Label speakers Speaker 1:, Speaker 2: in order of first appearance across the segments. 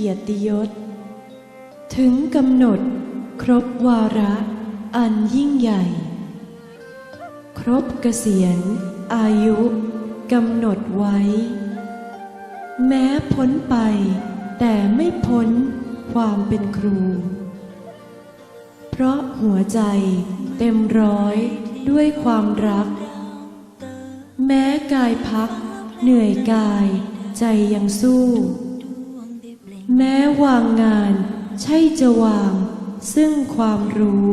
Speaker 1: กียรติยศ ถึงกำหนดครบวาระอันยิ่งใหญ่ ครบเกษียณอายุกำหนดไว้ แม้พ้นไปแต่ไม่พ้นความเป็นครู เพราะหัวใจเต็มร้อยด้วยความรัก แม้กายพัก เหนื่อยกายใจยังสู้ แม้วางงานใช่จะวาง ซึ่งความรู้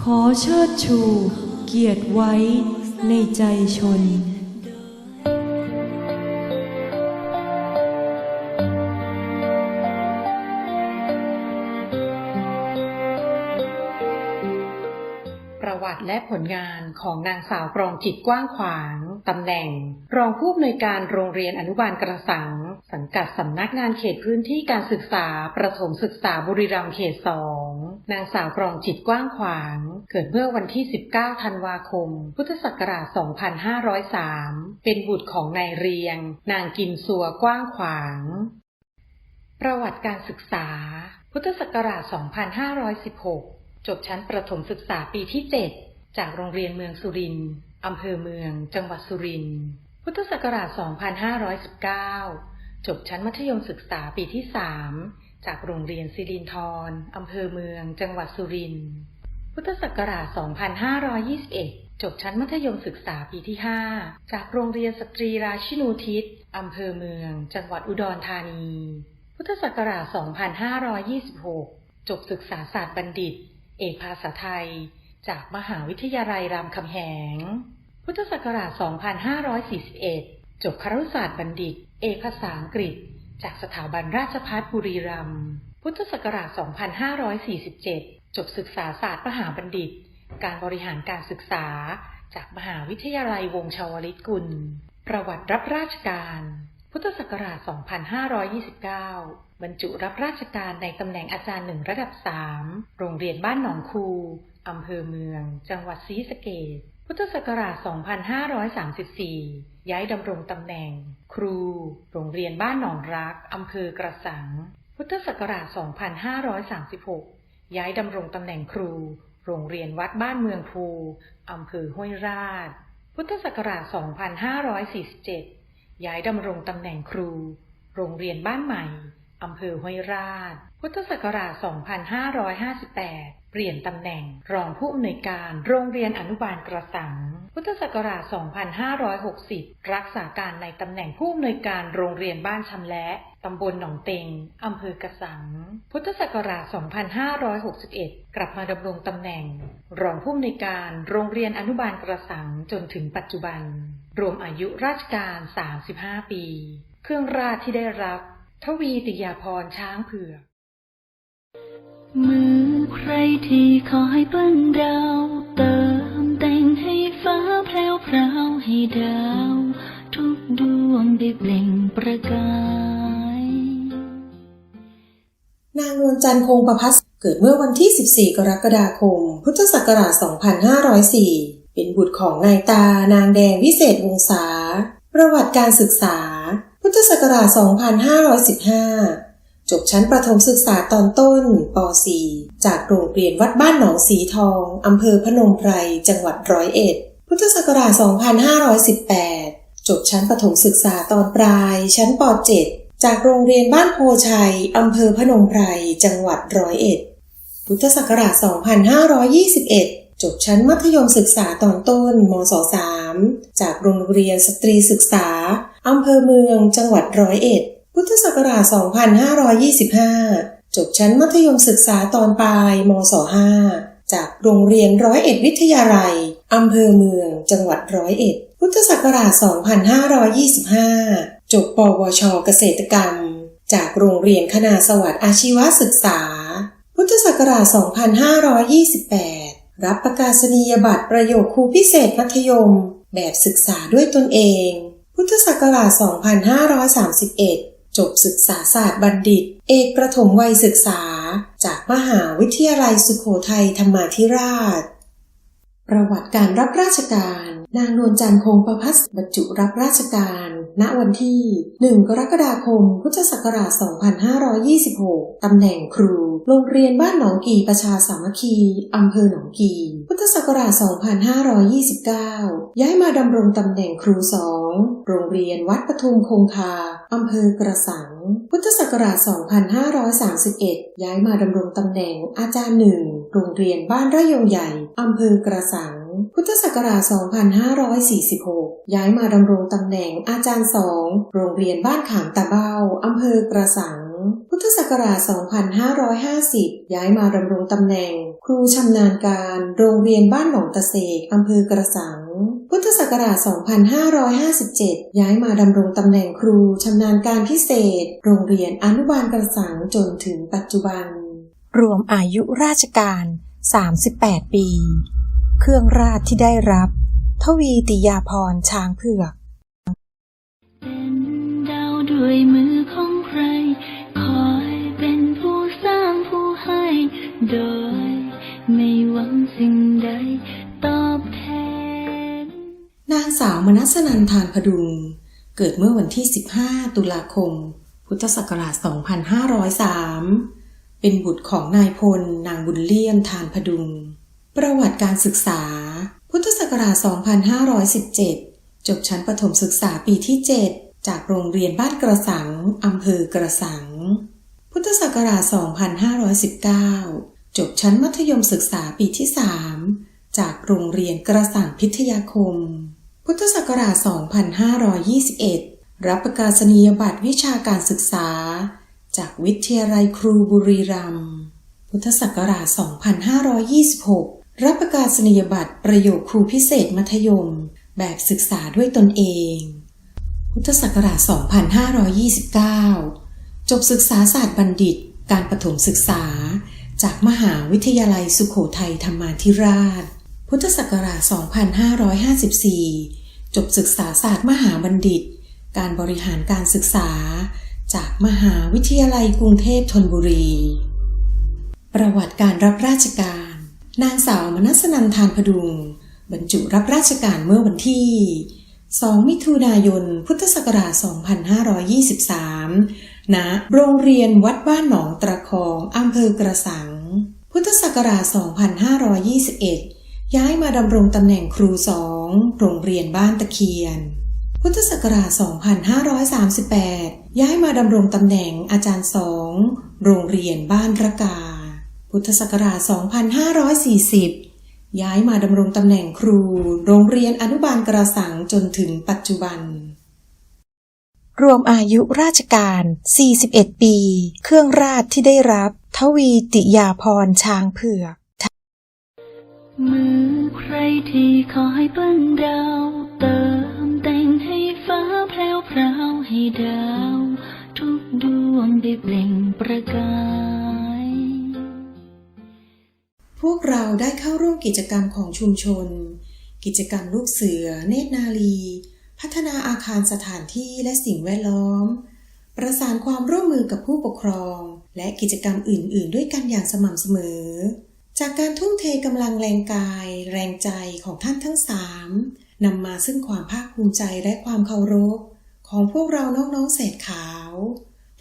Speaker 1: ขอเชิดชู เกียรติไว้ในใจชน
Speaker 2: ประวัติและผลงานของนางสาวกรองจิตกว้างขวาง ตำแหน่ง รองผู้อำนวยการโรงเรียนอนุบาลกระสัง สังกัดสำนักงานเขตพื้นที่การศึกษา ประถมศึกษาบุรีรัมย์เขตสองนางสาวกรองจิตกว้างขวาง เกิดเมื่อวันที่ 19 ธันวาคม พุทธศักราช 2503 เป็นบุตรของนายเรียง นางกิมซัวกว้างขวาง ประวัติการศึกษา พุทธศักราช 2516 จบชั้นประถมศึกษาปีที่ 7 จากโรงเรียนเมืองสุรินทร์อำเภอเมือง จังหวัดสุรินทร์ พุทธศักราช 2519 จบชั้นมัธยมศึกษาปีที่ 3 จากโรงเรียนสิรินทรอำเภอเมือง จังหวัดสุรินทร์ พุทธศักราช 2521 จบชั้นมัธยมศึกษาปีที่ 5 จากโรงเรียนสตรีราชินูทิศอำเภอเมือง จังหวัดอุดรธานี พุทธศักราช 2526 จบศึกษาศาสตร์บัณฑิต เอกภาษาไทย จากมหาวิทยาลัยรามคำแหง พุทธศักราช 2541 จบครุศาสตร์บัณฑิต เอกภาษาอังกฤษ จากสถาบันราชภัฏบุรีรัมย์ พุทธศักราช 2547 จบศึกษาศาสตร์มหาบัณฑิต การบริหารการศึกษา จากมหาวิทยาลัยวงชาวลิตกุล ประวัติรับราชการ พุทธศักราช 2529 บรรจุรับราชการในตำแหน่งอาจารย์หนึ่งระดับ 3 โรงเรียนบ้านหนองคูอำเภอเมือง จังหวัดศรีสะเกษ พุทธศักราช 2534 ย้ายดำรงตำแหน่ง ครู โรงเรียนบ้านหนองรัก อำเภอกระสัง พุทธศักราช 2536 ย้ายดำรงตำแหน่งครู โรงเรียนวัดบ้านเมืองภูอำเภอห้วยราช พุทธศักราช 2547 ย้ายดำรงตำแหน่งครู โรงเรียนบ้านใหม่อำเภอห้วยราช พุทธศักราช 2558 เปลี่ยนตำแหน่ง รองผู้อำนวยการโรงเรียนอนุบาลกระสัง พุทธศักราช 2560 รักษาการในตำแหน่งผู้อำนวยการโรงเรียนบ้านชำและตำบลหนองเต็ง อำเภอกระสัง พุทธศักราช 2561 กลับมาดำรงตำแหน่ง รองผู้อำนวยการโรงเรียนอนุบาลกระสังจนถึงปัจจุบัน รวมอายุราชการ 35 ปี เครื่องราชที่ได้รับ ทวีติยาพรช้างเผือก
Speaker 3: มือ ใครที่คอยเปิ้นดาวเติมแต่งให้ฟ้าแพรวพราวให้ดาว ทุกดวงได้เปล่งประกาย
Speaker 4: นางนวลจันทร์คงประพัสเกิดเมื่อวันที่ 14 กรกฎาคม พุทธศักราช 2504 เป็นบุตรของนายตานางแดงวิเศษวงศา ประวัติการศึกษา พุทธศักราช 2515 จบชั้นประถมศึกษาตอนต้นป .4 จากโรงเรียนวัดบ้านหนองสีทอง อำเภอพนมไพร จังหวัดร้อยเอ็ด พุทธศักราช 2518 จบชั้นประถมศึกษาตอนปลาย ชั้นป .7 จากโรงเรียนบ้านโพชัย อำเภอพนมไพร จังหวัดร้อยเอ็ด พุทธศักราช 2521 จบชั้นมัธยมศึกษาตอนต้นมศ 3 จากโรงเรียนสตรีศึกษา อำเภอเมือง จังหวัดร้อยเอ็ด พุทธศักราช 2525 จบชั้นมัธยมศึกษาตอนปลายมศ5จากโรงเรียนร้อยเอ็ดวิทยาลัยอำเภอเมือง จังหวัดร้อยเอ็ด พุทธศักราช 2525 จบปวช เกษตรกรรม จากโรงเรียนคณาสวัสดิ์อาชีวศึกษา พุทธศักราช 2528 รับประกาศนียบัตรประโยคครูพิเศษมัธยม แบบศึกษาด้วยตนเอง พุทธศักราช 2531 จบศึกษาศาสตร์บัณฑิต เอกประถมวัยศึกษา จากมหาวิทยาลัยสุโขทัยธรรมาธิราช ประวัติการรับราชการ นางนวลจันทร์คงประพัสบรรจุรับราชการ ณวันที่ 1 กรกฎาคม พุทธศักราช 2526 ตำแหน่งครู โรงเรียนบ้านหนองกีประชาสามัคคี อำเภอหนองกี พุทธศักราช 2529 ย้ายมาดำรงตำแหน่งครูสอง โรงเรียนวัดปทุมคงคาอำเภอกระสัง พุทธศักราช 2531 ย้ายมาดำรงตำแหน่งอาจารย์หนึ่ง โรงเรียนบ้านระยงใหญ่อำเภอกระสัง พุทธศักราช 2546 ย้ายมาดำรงตำแหน่งอาจารย์สอง โรงเรียนบ้านขามตะเบ้าอำเภอกระสัง พุทธศักราช 2550 ย้ายมาดำรงตำแหน่ง ครูชำนาญการโรงเรียนบ้านหนองตะเสกอำเภอกระสัง พุทธศักราช 2557 ย้ายมาดำรงตำแหน่งครูชำนาญการพิเศษ โรงเรียนอนุบาลกระสังจนถึงปัจจุบัน
Speaker 1: รวมอายุราชการ 38 ปี เครื่องราชที่ได้รับ ทวีติยาพรช้างเผือก
Speaker 3: เป็นดาวด้วยมือของใคร คอยเป็นผู้สร้างผู้ให้โดย สิ่งใดตอบแทน
Speaker 4: นางสาวมนัสนันทานพดุง เกิดเมื่อวันที่ 15 ตุลาคม พุทธศักราช 2503 เป็นบุตรของนายพล นางบุญเลี่ยมทานพดุง ประวัติการศึกษา พุทธศักราช 2517 จบชั้นประถมศึกษาปีที่ 7 จากโรงเรียนบ้านกระสังอำเภอกระสัง พุทธศักราช 2519 จบชั้นมัธยมศึกษาปีที่ 3 จากโรงเรียนกระสังพิทยาคม พุทธศักราช 2521 รับประกาศนียบัตรวิชาการศึกษา จากวิทยาลัยครูบุรีรัมย์ พุทธศักราช 2526 รับประกาศนียบัตรประโยคครูพิเศษมัธยม แบบศึกษาด้วยตนเอง พุทธศักราช 2529 จบศึกษาศาสตร์บัณฑิต การประถมศึกษา จากมหาวิทยาลัยสุโขทัยธรรมาธิราช พุทธศักราช 2554 จบศึกษาศาสตร์มหาบัณฑิต การบริหารการศึกษา จากมหาวิทยาลัยกรุงเทพธนบุรี ประวัติการรับราชการ นางสาวมนัสนันทานพดุง บรรจุรับราชการเมื่อวันที่ 2 มิถุนายน พุทธศักราช 2523 ณโรงเรียนวัดบ้านหนองตะคองอำเภอกระสัง พุทธศักราช 2521 ย้ายมาดำรงตำแหน่งครูสองโรงเรียนบ้านตะเคียน พุทธศักราช 2538 ย้ายมาดำรงตำแหน่งอาจารย์สองโรงเรียนบ้านระกา พุทธศักราช 2540ย้ายมาดำรงตำแหน่งครู โรงเรียนอนุบาลกระสังจนถึงปัจจุบัน
Speaker 1: รวมอายุราชการ 41 ปี เครื่องราชที่ได้รับ ทวีติยาพรช้างเผือก
Speaker 3: มือใครที่คอยเปิ้นดาวเติมแต่งให้ฟ้าแพรวพราวให้ดาว ทุกดวงได้เปล่งประกาย
Speaker 4: พวกเราได้เข้าร่วมกิจกรรมของชุมชน กิจกรรมลูกเสือ เนตรนาลี พัฒนาอาคารสถานที่และสิ่งแวดล้อม ประสานความร่วมมือกับผู้ปกครอง และกิจกรรมอื่น ๆ ด้วยกันอย่างสม่ำเสมอ จากการทุ่มเทกำลังแรงกาย แรงใจของท่านทั้งสามนำมาซึ่งความภาคภูมิใจและความเคารพ ของพวกเราน้องๆเศษขาว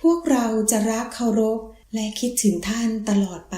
Speaker 4: พวกเราจะรักเคารพและคิดถึงท่านตลอดไป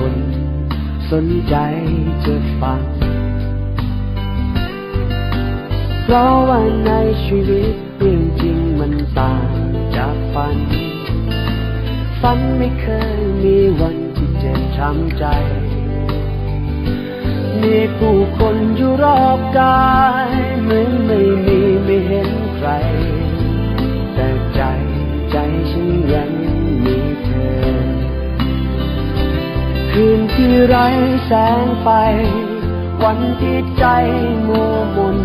Speaker 5: คนสนใจจะฟัง เพราะว่าในชีวิตเรื่องจริงมันต่างจากฝัน ฝันไม่เคยมีวันที่เจ็บช้ำใจ มีผู้คนอยู่รอบกายเหมือนไม่มีไม่เห็นใคร แต่ใจใจฉันยัง ที่ไร้แสงไฟ วันที่ใจมัวมน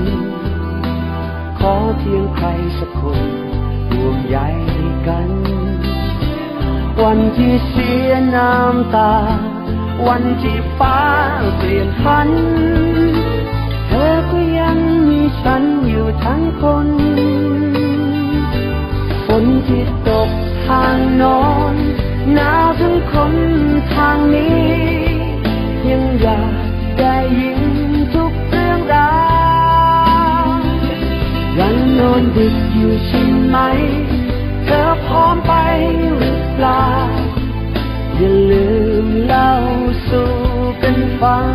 Speaker 5: ขอเพียงใครสักคนร่วมใยกัน วันที่เสียน้ำตา วันที่ฟ้าเปลี่ยนพัน เธอก็ยังมีฉันอยู่ทั้งคน ได้ยินทุกเรื่องราวยังนอนดึกอยู่ใช่ไหม เธอพร้อมไปหรือเปล่า อย่าลืมเล่าสู่กันฟัง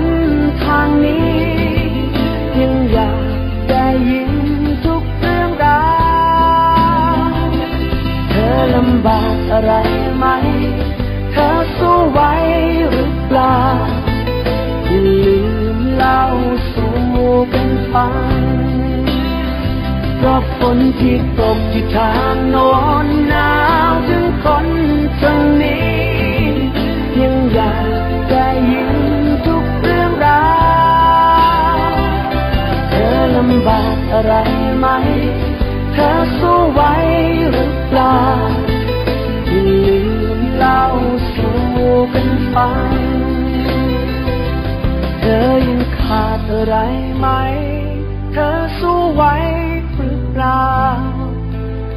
Speaker 5: นทางนี้ยังอยากได้ยินทุกเรื่องราวเธอลำบากอะไรไหม เธอสู้ไหวหรือเปล่าอย่าลืมเล่าสู่กันฟังเพราะฝนที่ตกที่ทางโนอนหนาวถึงคนทางนี้ยังอยาก อะไรไหม เธอสู้ไหวหรือเปล่าอย่าลืมเล่าสู่กันฟัง เธอยังขาดอะไรไหม เธอสู้ไหวหรือเปล่า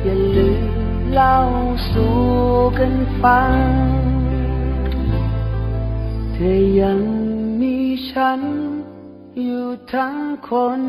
Speaker 5: อย่าลืมเล่าสู่กันฟัง เธอยังมีฉันอยู่ทั้งคน